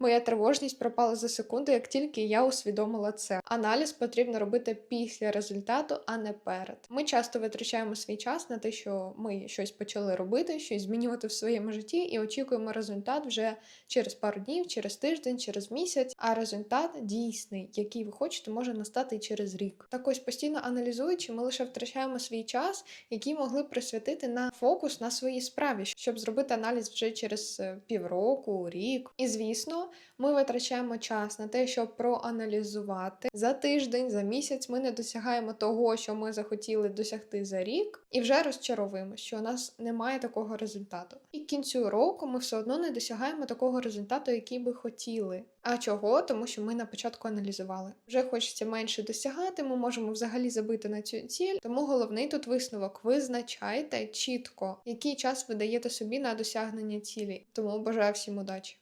Моя тривожність пропала за секунду, як тільки я усвідомила це. Аналіз потрібно робити після результату, а не перед. Ми часто витрачаємо свій час на те, що ми щось почали робити, щось змінювати в своєму житті, і очікуємо результат вже через пару днів, через тиждень, через місяць. А результат дійсний, який ви хочете, може настати і через рік. Так ось постійно аналізуючи, ми лише втрачаємо свій час, який могли присвятити на фокус на своїй справі, щоб зробити аналіз вже через е, півроку, рік. І звісно, ми витрачаємо час на те, щоб проаналізувати за тиждень, за місяць. Ми не досягаємо того, що ми захотіли досягти за рік, і вже розчаровуємося, що у нас немає такого результату. І кінцю року ми все одно не досягаємо такого результату, який би хотіли. А чого? Тому що ми на початку аналізували. Вже хочеться менше досягати, ми можемо взагалі забити на цю ціль. Тому головний тут висновок: визначайте чітко, який час ви даєте собі на досягнення цілі. Тому бажаю всім удачі.